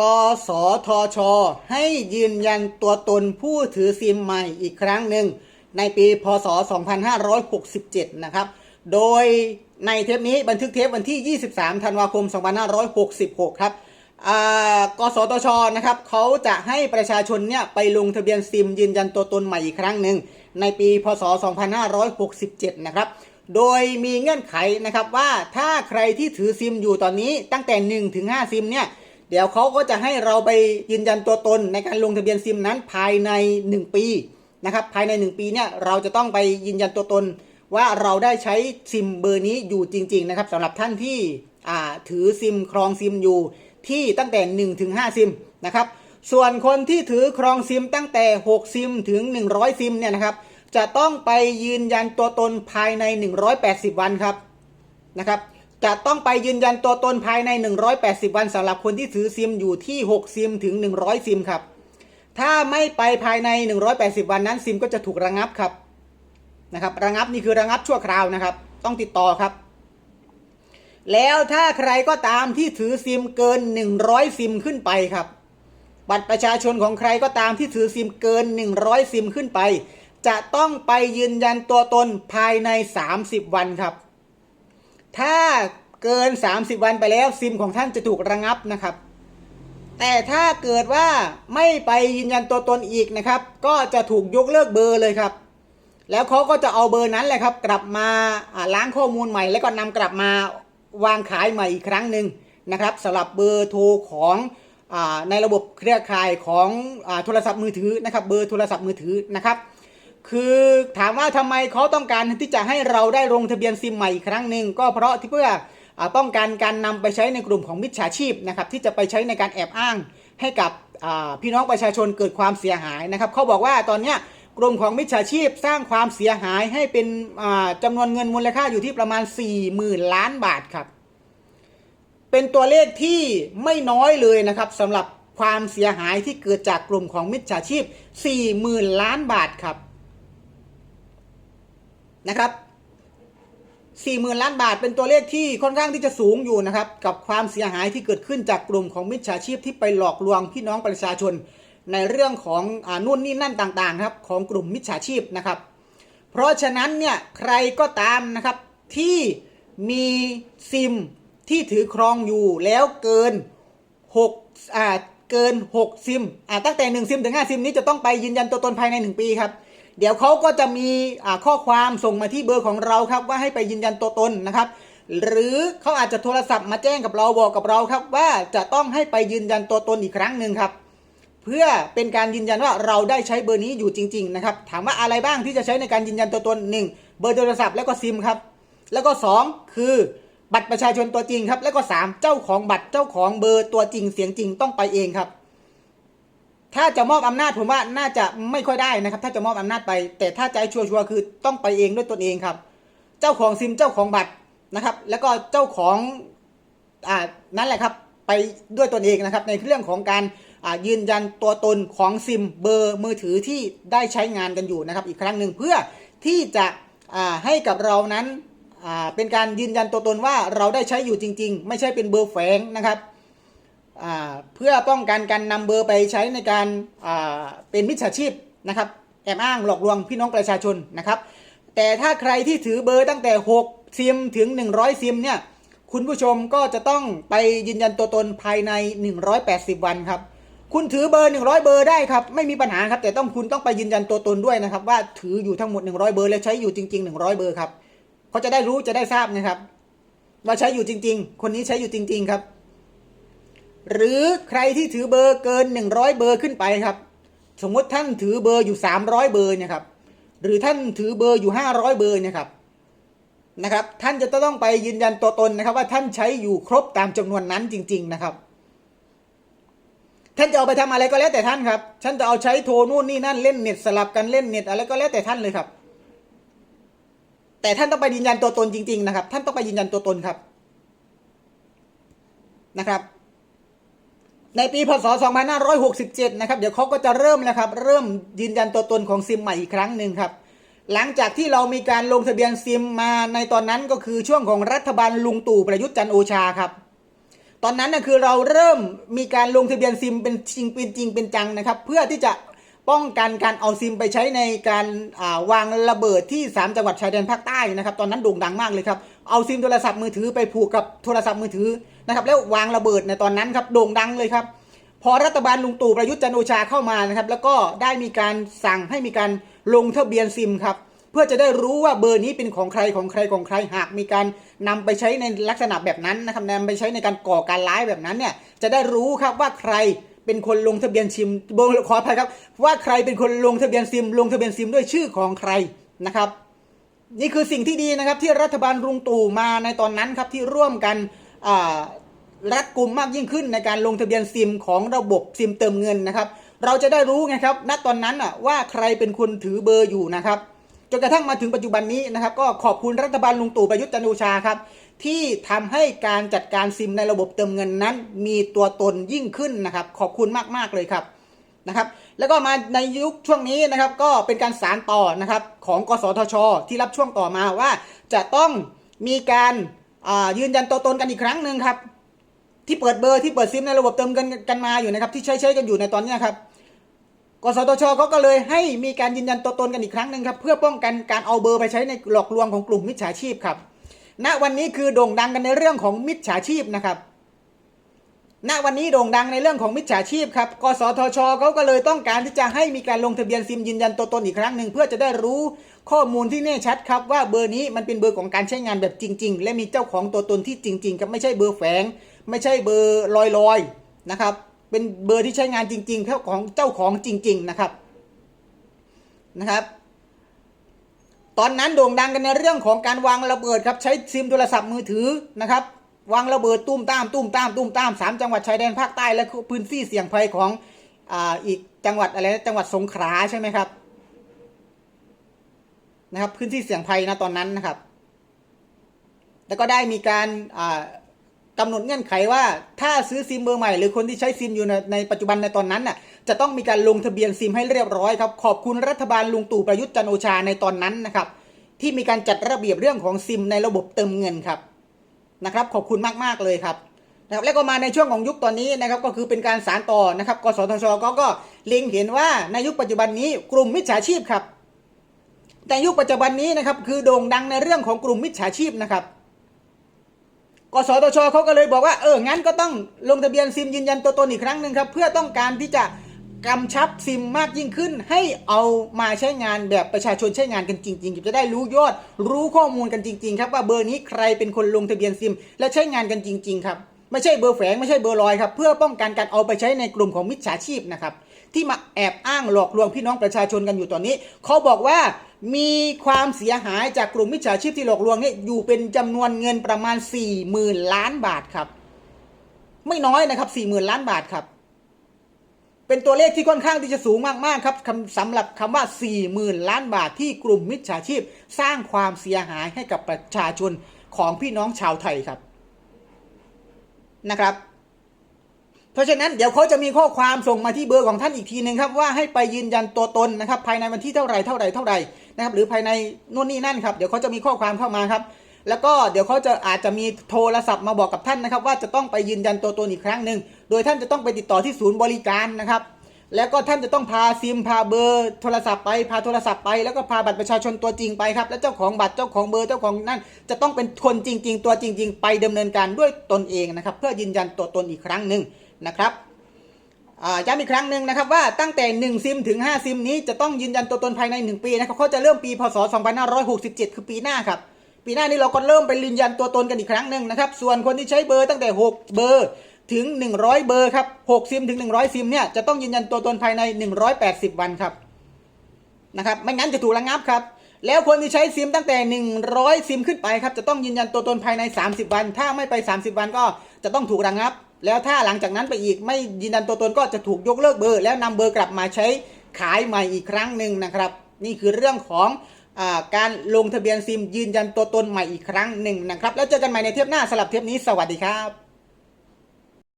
กสทช ให้ยืนยันตัวตนผู้ถือซิมใหม่อีกครั้งหนึ่ง ในปีพศ 2567 นะครับ โดยในเทปนี้บันทึกเทปวันที่ 23 ธันวาคม 2566 ครับกสทช นะครับเขาจะให้ประชาชนเนี่ยไปลงทะเบียนซิมยืนยันตัวตนใหม่อีกครั้งหนึ่งในปีพศ 2567 นะครับ โดยมีเงื่อนไขนะครับว่าถ้าใครที่ถือซิมอยู่ตอนนี้ตั้งแต่1ถึง5ซิมเนี่ย เดี๋ยวเขาก็จะให้เราไปยืนยันตัวตนในการลงทะเบียนซิมนั้นภายใน 1 ปีนะครับภายใน 1 ปีเนี่ยเราจะต้องไปยืนยันตัวตน ว่าเราได้ใช้ซิมเบอร์นี้อยู่จริง ๆ นะครับสำหรับท่านที่ถือซิมครองซิมอยู่ที่ตั้งแต่ 1 ถึง 5 ซิมนะครับส่วนคนที่ถือครองซิมตั้งแต่ 6 ซิมถึง 100 ซิมเนี่ยนะครับจะต้องไปยืนยันตัวตนภายใน 180 วันครับนะครับ จะต้องไปยืนยันตัวตนภายใน 180 วันสำหรับคนที่ถือซิมอยู่ที่ 6 ซิมถึง 100 ซิมครับ ถ้าไม่ไปภายใน 180 วันนั้นซิมก็จะถูกระงับครับนะครับ ระงับนี่คือระงับชั่วคราวนะครับ ต้องติดต่อครับ แล้วถ้าใครก็ตามที่ถือซิมเกิน 100 ซิมขึ้นไปครับ บัตรประชาชนของใครก็ตามที่ถือซิมเกิน 100 ซิมขึ้นไป จะต้องไปยืนยันตัวตนภายใน 30 วันครับ ถ้าเกิน 30 วันไปแล้วซิมของท่านจะถูกระงับนะครับ แต่ถ้าเกิดว่าไม่ไปยืนยันตัวตนอีกนะครับ ก็จะถูกยกเลิกเบอร์เลยครับ แล้วเขาก็จะเอาเบอร์นั้นแหละครับ กลับมาล้างข้อมูลใหม่ แล้วก็นำกลับมาวางขายใหม่อีกครั้งหนึ่งนะครับสำหรับเบอร์โทรของอในระบบเครือข่ายของอโทรศัพท์มือถือนะครับ เบอร์โทรศัพท์มือถือนะครับ คือถามว่าทำไมเขาต้องการที่จะให้เราได้ลงทะเบียนซิมใหม่อีกครั้งหนึ่งก็เพราะที่เพื่ออป้องกันการนำไปใช้ในกลุ่มของมิจฉาชีพนะครับที่จะไปใช้ในการแอบอ้างให้กับพี่น้องประชาชนเกิดความเสียหายนะครับเขาบอกว่าตอนนี้กลุ่มของมิจฉาชีพสร้างความเสียหายให้เป็นอ่าจำนวนเงินมูลค่าอยู่ที่ประมาณ 40,000 ล้านบาทครับ เป็นตัวเลขที่ไม่น้อยเลยนะครับสำหรับความเสียหายที่เกิดจากกลุ่มของมิจฉาชีพ 40,000 ล้านบาทครับ นะครับ40,000 ล้านบาทเป็นตัวเลขที่ค่อนข้างที่จะสูงอยู่นะครับ กับความเสียหายที่เกิดขึ้นจากกลุ่มของมิจฉาชีพที่ไปหลอกลวงพี่น้องประชาชน ในเรื่องของอนู่นนี่นั่นต่างๆครับของกลุ่มมิจฉาชีพนะครับ เพราะฉะนั้นเนี่ยใครก็ตามนะครับที่มีซิมที่ถือครองอยู่แล้วเกิน6อ่าเกิน 6 ซิมอ่าตั้งแต่ 1 ซิมถึง 5 ซิมนี้จะต้องไปยืนยันตัวตนภายใน 1 ปีครับ เดี๋ยวเขาก็จะมีข้อความส่งมาที่เบอร์ของเราครับ ว่าให้ไปยืนยันตัวตนนะครับ หรือเขาอาจจะโทรศัพท์มาแจ้งกับเราบอกกับเราครับ ว่าจะต้องให้ไปยืนยันตัวตนอีกครั้งหนึ่งครับ เพื่อเป็นการยืนยันว่าเราได้ใช้เบอร์นี้อยู่จริง ๆ นะครับ ถามว่าอะไรบ้างที่จะใช้ในการยืนยันตัวตน1เบอร์โทรศัพท์แล้วก็ซิมครับ แล้วก็ 2 คือบัตรประชาชนตัวจริงครับ แล้วก็ 3 เจ้าของบัตรเจ้าของเบอร์ตัวจริงเสียงจริงต้องไปเองครับ ถ้าจะมอบอำนาจผมว่าน่าจะไม่ค่อยได้นะครับ ถ้าจะมอบอำนาจไป แต่ถ้าจะให้ชัวร์ๆคือต้องไปเองด้วยตนเองครับ เจ้าของซิมเจ้าของบัตรนะครับ แล้วก็เจ้าของอ่านั่นแหละครับไปด้วยตนเองนะครับ ในเรื่องของการอ่ายืนยันตัวตนของซิมเบอร์มือถือที่ได้ใช้งานกันอยู่นะครับ อีกครั้งหนึ่งเพื่อที่จะอ่าให้กับเรานั้นอ่าเป็นการยืนยันตัวตนว่าเราได้ใช้อยู่จริง ๆ ไม่ใช่เป็นเบอร์แฝงนะครับ เพื่อป้องกันการนำเบอร์ไปใช้ในการเป็นมิจฉาชีพนะครับแอบอ้างหลอกลวงพี่น้องประชาชนนะครับ แต่ถ้าใครที่ถือเบอร์ตั้งแต่ 6 ซิมถึง 100 ซิมเนี่ยคุณผู้ชมก็จะต้องไปยืนยันตัวตนภายใน 180 วันครับ คุณถือเบอร์ 100 เบอร์ได้ครับ ไม่มีปัญหาครับ แต่ต้องคุณต้องไปยืนยันตัวตนด้วยนะครับ ว่าถืออยู่ทั้งหมด 100 เบอร์และใช้อยู่จริง ๆ 100 เบอร์ครับเขาจะได้รู้จะได้ทราบนะครับ ว่าใช้อยู่จริง ๆ คนนี้ใช้อยู่จริง ๆ ครับ หรือใครที่ถือเบอร์เกิน 100 เบอร์ขึ้นไปครับ สมมติท่านถือเบอร์อยู่ 300 เบอร์เนี่ยครับ หรือท่านถือเบอร์อยู่ 500 เบอร์เนี่ยครับนะครับ ท่านจะต้องไปยืนยันตัวตนนะครับ ว่าท่านใช้อยู่ครบตามจำนวนนั้นจริง ๆนะครับ ท่านจะเอาไปทำอะไรก็แล้วแต่ท่านครับท่านจะเอาใช้โทรนู่นนี่นั่นเล่นเน็ตสลับกันเล่นเน็ตอะไรก็แล้วแต่ท่านเลยครับ แต่ท่านต้องไปยืนยันตัวตนจริง ๆ นะครับ ท่านต้องไปยืนยันตัวตนครับนะครับ ในปีพศ 2567 นะครับ เดี๋ยวเขาก็จะเริ่มแล้วครับ เริ่มยืนยันตัวตนของซิมใหม่อีกครั้งหนึ่งครับ หลังจากที่เรามีการลงทะเบียนซิมมาในตอนนั้นก็คือช่วงของรัฐบาลลุงตู่ประยุทธ์จันโอชาครับ ตอนนั้นนะคือเราเริ่มมีการลงทะเบียนซิมเป็นจริงเป็นจริงเป็นจังนะครับ เพื่อที่จะป้องกันการเอาซิมไปใช้ในการาวางระเบิดที่ 3 จังหวัดชายแดนภาคใต้นะครับ ตอนนั้นโด่งดังมากเลยครับ เอาซิมโทรศัพท์มือถือไปผูกกับโทรศัพท์มือถือนะครับแล้ววางระเบิดในตอนนั้นครับโด่งดังเลยครับ พอรัฐบาลลุงตู่ประยุทธ์จันโอชาเข้ามานะครับแล้วก็ได้มีการสั่งให้มีการลงทะเบียนซิมครับเพื่อจะได้รู้ว่าเบอร์นี้เป็นของใครของใครของใครหากมีการนำไปใช้ในลักษณะแบบนั้นนะครับนำไปใช้ในการก่อการร้ายแบบนั้นเนี่ยจะได้รู้ครับว่าใครเป็นคนลงทะเบียนซิมเบอร์ขออภัยครับ ว่าใครเป็นคนลงทะเบียนซิม ลงทะเบียนซิมด้วยชื่อของใครนะครับ นี่คือสิ่งที่ดีนะครับที่รัฐบาลลุงตู่มาในตอนนั้นครับที่ร่วมกันรัดกุมมากยิ่งขึ้นในการลงทะเบียนซิมของระบบซิมเติมเงินนะครับ เราจะได้รู้ไงครับณตอนนั้นอะว่าใครเป็นคนถือเบอร์อยู่นะครับจนกระทั่งมาถึงปัจจุบันนี้นะครับ ก็ขอบคุณรัฐบาลลุงตู่ประยุทธ์จันทร์โอชาครับ ที่ทำให้การจัดการซิมในระบบเติมเงินนั้น มีตัวตนยิ่งขึ้นนะครับ ขอบคุณมากๆเลยครับ นะครับ แล้วก็มาในยุคช่วงนี้นะครับ ก็เป็นการสารต่อนะครับของกสทช ที่รับช่วงต่อมาว่าจะต้องมีการยืนยันตัวตนกันอีกครั้งหนึ่งครับ ที่เปิดเบอร์ที่เปิดซิมในระบบเติมเงินกันมาอยู่นะครับ ที่ใช้ใช้กันอยู่ในตอนนี้ครับกสทชเขาก็เลยให้มีการยืนยันตัวตนกันอีกครั้งหนึ่งครับเพื่อป้องกันการเอาเบอร์ไปใช้ในหลอกลวงของกลุ่มมิจฉาชีพครับ ณวันนี้คือโด่งดังกันในเรื่องของมิจฉาชีพนะครับ ณวันนี้โด่งดังในเรื่องของมิจฉาชีพครับ กสทชเขาก็เลยต้องการที่จะให้มีการลงทะเบียนซิมยืนยันตัวตนอีกครั้งหนึ่งเพื่อจะได้รู้ข้อมูลที่แน่ชัดครับว่าเบอร์นี้มันเป็นเบอร์ของการใช้งานแบบจริง ๆ และมีเจ้าของตัวตนที่จริงๆครับไม่ใช่เบอร์แฝง ไม่ใช่เบอร์ลอยๆนะครับ เป็นเบอร์ที่ใช้งานจริงๆครับของเจ้าของจริง ๆนะครับนะครับตอนนั้นโด่งดังกันในเรื่องของการวางระเบิดครับใช้ซิมโทรศัพท์มือถือนะครับ วางระเบิดตุ้มตามตุ้มตามตุ้มตามสามจังหวัดชายแดนภาคใต้และพื้นที่เสี่ยงภัยของอ่าอีกจังหวัดอะไรนะจังหวัดสงขลาใช่ไหมครับนะครับ พื้นที่เสี่ยงภัยนะตอนนั้นนะครับ แล้วก็ได้มีการอ่ากำหนดเงื่อนไขว่าถ้าซื้อซิมเบอร์ใหม่หรือคนที่ใช้ซิมอยู่ในในปัจจุบันในตอนนั้นน่ะจะต้องมีการลงทะเบียนซิมให้เรียบร้อยครับขอบคุณรัฐบาลลุงตู่ประยุทธ์จันโอชาในตอนนั้นนะครับ ที่มีการจัดระเบียบเรื่องของซิมในระบบเติมเงินครับ นะครับขอบคุณมากๆเลยครับนะครับแล้วก็มาในช่วงของยุคตอนนี้นะครับก็คือเป็นการสารต่อนะครับกสทชก็ก็เล็งเห็นว่าในยุคปัจจุบันนี้กลุ่มมิจฉาชีพครับแต่ยุคปัจจุบันนี้นะครับคือโด่งดังในเรื่องของกลุ่มมิจฉาชีพนะครับกสทชเขาก็เลยบอกว่าเอองั้นก็ต้องลงทะเบียนซิมยืนยันตัวตนอีกครั้งหนึ่งครับเพื่อต้องการที่จะ กำชับซิมมากยิ่งขึ้น ให้เอามาใช้งานแบบประชาชนใช้งานกันจริงๆจะได้รู้ยอด รู้ข้อมูลกันจริง ๆ ครับว่าเบอร์นี้ใครเป็นคนลงทะเบียนซิม และใช้งานกันจริง ๆ ครับ ไม่ใช่เบอร์แฝงไม่ใช่เบอร์ลอยครับ เพื่อป้องกันการเอาไปใช้ในกลุ่มของมิจฉาชีพนะครับที่มาแอบอ้างหลอกลวงพี่น้องประชาชนกันอยู่ตอนนี้ เขาบอกว่ามีความเสียหายจากกลุ่มมิจฉาชีพที่หลอกลวงนี่อยู่เป็นจำนวนเงินประมาณ4ี่หมื่นล้านบาทครับ ไม่น้อยนะครับ4ี่หมื่นล้านบาทครับ เป็นตัวเลขที่ค่อนข้างที่จะสูงมากๆครับสำหรับคำว่า 40,000 ล้านบาทที่กลุ่มมิจฉาชีพ สร้างความเสียหายให้กับประชาชนของพี่น้องชาวไทยครับนะครับ เพราะฉะนั้นเดี๋ยวเขาจะมีข้อความส่งมาที่เบอร์ของท่านอีกทีหนึ่งครับว่าให้ไปยืนยันตัวตนนะครับ ภายในวันที่เท่าไหร่เท่าไหร่เท่าไหร่นะครับ หรือภายในนู่นนี่นั่นครับเดี๋ยวเขาจะมีข้อความเข้ามาครับ แล้วก็เดี๋ยวเขาจะอาจจะมีโทรศัพท์มาบอกกับท่านนะครับ ว่าจะต้องไปยืนยันตัวตนอีกครั้งหนึ่งโดยท่านจะต้องไปติดต่อที่ศูนย์บริการนะครับ แล้วก็ท่านจะต้องพาซิมพาเบอร์โทรศัพท์ไปพาโทรศัพท์ไปแล้วก็พาบัตรประชาชนตัวจริงไปครับแล้วเจ้าของบัตรเจ้าของเบอร์เจ้าของนั่นจะต้องเป็นคนจริง ๆ ตัวจริง ๆ ไปดำเนินการด้วยตนเองนะครับ เพื่อยืนยันตัวตนอีกครั้งหนึ่งนะครับย้ำอีกครั้งหนึ่งนะครับว่าตั้งแต่ 1 ซิมถึง 5 ซิมนี้จะต้องยืนยันตัวตนภายใน 1 ปีนะครับเขาจะเริ่มปีพศ2567 คือปีหน้าครับ ปีหน้านี้เราก็เริ่มไปยืนยันตัวตนกันอีกครั้งหนึ่งนะครับ ส่วนคนที่ใช้เบอร์ตั้งแต่ 6 เบอร์ถึง 100 เบอร์ครับ 6 ซิมถึง 100 ซิมเนี่ยจะต้องยืนยันตัวตนภายใน 180 วันครับนะครับไม่งั้นจะถูกระงับครับ แล้วคนที่ใช้ซิมตั้งแต่ 100 ซิมขึ้นไปครับจะต้องยืนยันตัวตนภายใน 30 วัน ถ้าไม่ไป 30 วันก็จะต้องถูกระงับ แล้วถ้าหลังจากนั้นไปอีกไม่ยืนยันตัวตนก็จะถูกยกเลิกเบอร์ แล้วนำเบอร์กลับมาใช้ขายใหม่อีกครั้งหนึ่งนะครับ นี่คือเรื่องของ การลงทะเบียนซิมยืนยันตัวตนใหม่อีกครั้งหนึ่งนะครับ แล้วเจอกันใหม่ในเทปหน้าสำหรับเทปนี้สวัสดีครับ